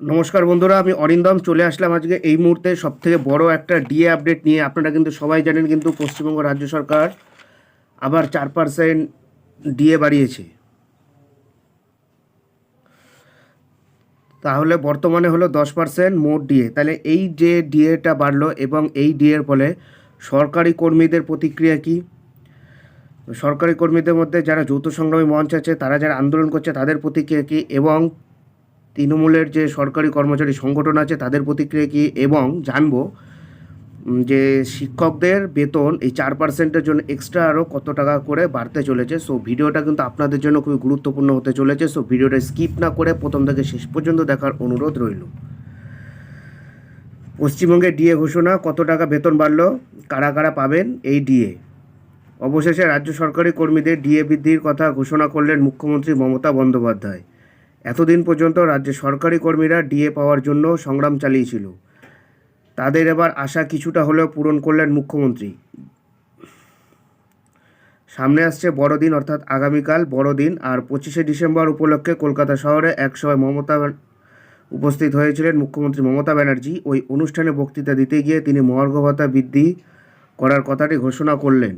নমস্কার বন্ধুরা, আমি অরিন্দম, চলে আসলাম আজকে এই মুহূর্তে সব থেকে বড় একটা ডিএ আপডেট নিয়ে। আপনারা কিন্তু সবাই জানেন কিন্তু পশ্চিমবঙ্গ রাজ্য সরকার আবার চার পার্সেন্ট ডিএ বাড়িয়েছে। তাহলে বর্তমানে হলো দশ পার্সেন্ট মোট ডিএ তাহলে এই যে ডিএটা বাড়লো এবং এই ডিএর ফলে সরকারি কর্মীদের প্রতিক্রিয়া কী? সরকারি কর্মীদের মধ্যে যারা যৌথ সংগ্রামী মঞ্চ আছে, তারা যারা আন্দোলন করছে, তাদের প্রতিক্রিয়া কী? এবং তৃণমূলের যে সরকারি কর্মচারী সংগঠন আছে, তাদের প্রতিক্রিয়া কী? এবং জানব যে শিক্ষকদের বেতন এই চার পার্সেন্টের জন্য এক্সট্রা আরও কত টাকা করে বাড়তে চলেছে। সো ভিডিওটা কিন্তু আপনাদের জন্য খুবই গুরুত্বপূর্ণ হতে চলেছে। সো ভিডিওটা স্কিপ না করে প্রথম থেকে শেষ পর্যন্ত দেখার অনুরোধ রইল। পশ্চিমবঙ্গে ডিএ ঘোষণা, কত টাকা বেতন বাড়লো? কারা কারা পাবেন এই ডিএ অবশেষে রাজ্য সরকারি কর্মীদের ডিএ বৃদ্ধির কথা ঘোষণা করলেন মুখ্যমন্ত্রী মমতা বন্দ্যোপাধ্যায়। এতদিন পর্যন্ত রাজ্যের সরকারি কর্মীরা ডিএ পাওয়ার জন্য সংগ্রাম চালিয়েছিল। তাদের এবার আশা কিছুটা হলেও পূরণ করলেন মুখ্যমন্ত্রী। সামনে আসছে বড়দিন, অর্থাৎ আগামীকাল বড়দিন, আর পঁচিশে ডিসেম্বর উপলক্ষে কলকাতা শহরে এক সভায় মমতা উপস্থিত হয়েছিলেন মুখ্যমন্ত্রী মমতা ব্যানার্জি। ওই অনুষ্ঠানে বক্তৃতা দিতে গিয়ে তিনি মহার্ঘ ভাতা বৃদ্ধি করার কথাটি ঘোষণা করলেন।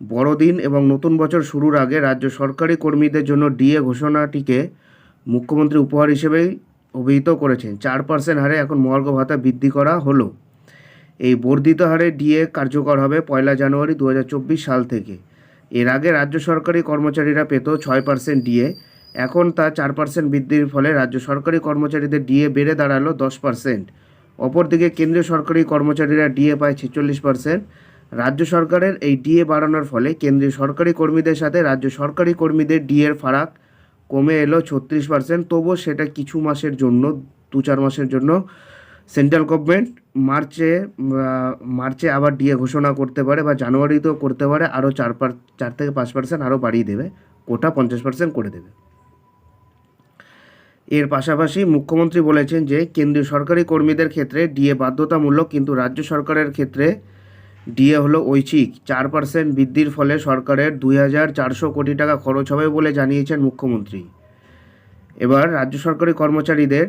বড়দিন এবং নতুন বছর শুরুর আগে রাজ্য সরকারি কর্মীদের জন্য ডিএ ঘোষণাটিকে মুখ্যমন্ত্রী উপহার হিসেবেই অভিহিত করেছেন। চার পার্সেন্ট হারে এখন মহার্ঘ ভাতা বৃদ্ধি করা হলো। এই বর্ধিত হারে ডিএ কার্যকর হবে পয়লা জানুয়ারি দু হাজার চব্বিশ সাল থেকে। এর আগে রাজ্য সরকারি কর্মচারীরা পেত ছয় পার্সেন্ট ডিএ। এখন তা চার পার্সেন্ট বৃদ্ধির ফলে রাজ্য সরকারি কর্মচারীদের ডিএ বেড়ে দাঁড়াল দশ পার্সেন্ট অপরদিকে কেন্দ্রীয় সরকারি কর্মচারীরা ডিএ পায় ছেচল্লিশ পার্সেন্ট রাজ্য সরকারের এই ডিএ বাড়ানোর ফলে কেন্দ্রীয় সরকারি কর্মীদের সাথে রাজ্য সরকারি কর্মীদের ডিএর ফারাক কমে এলো ছত্রিশ পার্সেন্ট তবুও সেটা কিছু মাসের জন্য, দু চার মাসের জন্য সেন্ট্রাল গভর্নমেন্ট মার্চে মার্চে আবার ডিএ ঘোষণা করতে পারে বা জানুয়ারিতেও করতে পারে, আরও চার পার চার থেকে পাঁচ পার্সেন্ট আরও বাড়িয়ে দেবে কোটা পঞ্চাশ পার্সেন্ট করে দেবে। এর পাশাপাশি মুখ্যমন্ত্রী বলেছেন যে, কেন্দ্রীয় সরকারি কর্মীদের ক্ষেত্রে ডিএ বাধ্যতামূলক, কিন্তু রাজ্য সরকারের ক্ষেত্রে ডিএ হলো ঐচ্ছিক। চার পার্সেন্ট বৃদ্ধির ফলে সরকারের দুই হাজার চারশো কোটি টাকা খরচ হবে বলে জানিয়েছেন মুখ্যমন্ত্রী। এবার রাজ্য সরকারি কর্মচারীদের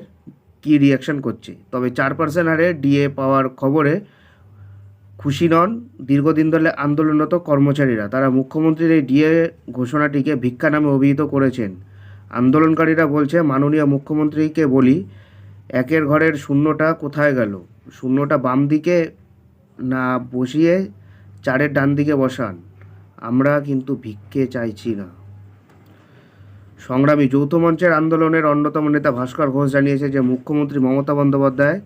কি রিয়াকশন করছে? তবে চার পার্সেন্ট হারে ডিএ পাওয়ার খবরে খুশি নন দীর্ঘদিন ধরে আন্দোলনরত কর্মচারীরা। তারা মুখ্যমন্ত্রীর এই ডিএ ঘোষণাটিকে ভিক্ষা নামে অভিহিত করেছেন। আন্দোলনকারীরা বলছে, মাননীয় মুখ্যমন্ত্রীকে বলি, একের ঘরের শূন্যটা কোথায় গেল? শূন্যটা বাম দিকে না বসিয়ে চারের ডান দিকে বসান, আমরা কিন্তু ভিক্ষে চাইছি না। সংগ্রামী যৌথ মঞ্চের আন্দোলনের অন্যতম নেতা ভাস্কর ঘোষ জানিয়েছে যে, মুখ্যমন্ত্রী মমতা বন্দ্যোপাধ্যায়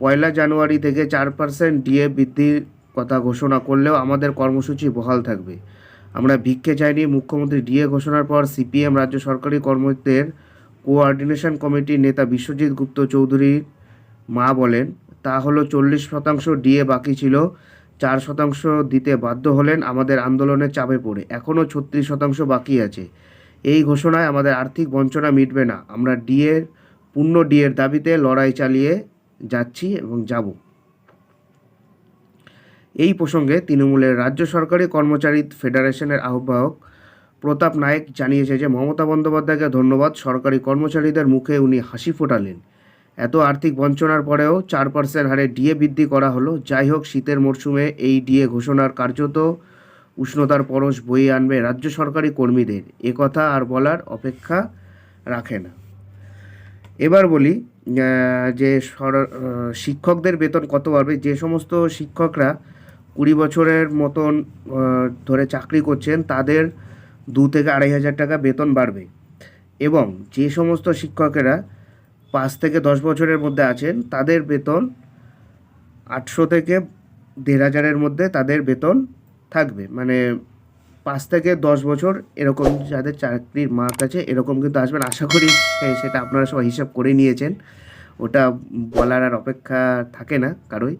পয়লা জানুয়ারি থেকে চার পার্সেন্ট ডিএ বৃদ্ধির কথা ঘোষণা করলেও আমাদের কর্মসূচি বহাল থাকবে। আমরা ভিক্ষে চাইনি। মুখ্যমন্ত্রী ডিএ ঘোষণার পর সিপিএম রাজ্য সরকারি কর্মীদের কোঅর্ডিনেশন কমিটির নেতা বিশ্বজিৎ গুপ্ত চৌধুরীর মা বলেন তা হলো চল্লিশ শতাংশ ডিএ বাকি ছিল, চার শতাংশ দিতে বাধ্য হলেন আমাদের আন্দোলনের চাপে পড়ে। এখনও ছত্রিশ শতাংশ বাকি আছে। এই ঘোষণায় আমাদের আর্থিক বঞ্চনা মিটবে না। আমরা ডিএর পূর্ণ ডিএর দাবিতে লড়াই চালিয়ে যাচ্ছি এবং যাব। এই প্রসঙ্গে তৃণমূলের রাজ্য সরকারি কর্মচারী ফেডারেশনের আহ্বায়ক প্রতাপ নায়েক জানিয়েছে যে মমতা বন্দ্যোপাধ্যায়কে ধন্যবাদ। সরকারি কর্মচারীদের মুখে উনি হাসি ফোটালেন। এত আর্থিক বঞ্চনার পরেও চার পার্সেন্ট হারে ডিএ বৃদ্ধি করা হলো। যাই হোক, শীতের মরশুমে এই ডিএ ঘোষণার কার্যত উষ্ণতার পরশ বয়ে আনবে রাজ্য সরকারি কর্মীদের। একথা আর বলার অপেক্ষা রাখে না। এবার বলি যে শিক্ষকদের বেতন কত বাড়বে? যে সমস্ত শিক্ষকরা কুড়ি বছরের মতন ধরে চাকরি করছেন, তাদের দু থেকে আড়াই হাজার টাকা বেতন বাড়বে। এবং যে সমস্ত শিক্ষকেরা পাঁচ থেকে দশ বছরের মধ্যে আছেন, তাদের বেতন আটশো থেকে দেড় হাজারের মধ্যে তাদের বেতন থাকবে। মানে পাঁচ থেকে দশ বছর এরকম যাদের চাকরির মার্ক আছে, এরকম কিন্তু আসবেন আশা করি সেটা আপনারা সবাই হিসাব করে নিয়েছেন। ওটা বলার আর অপেক্ষা থাকে না কারোই।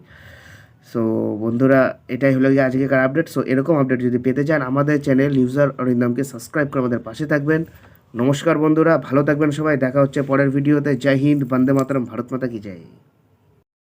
সো বন্ধুরা, এটাই হলো গিয়ে আজকেকার আপডেট সো এরকম আপডেট যদি পেতে চান, আমাদের চ্যানেল নিউজার অরিন্দমকে সাবস্ক্রাইব করে আমাদের পাশে থাকবেন। নমস্কার বন্ধুরা, ভালো থাকবেন সবাই, দেখা হচ্ছে পরের ভিডিওতে। জয় হিন্দ, বন্দে মাতরম, ভারত মাতা কি জয়।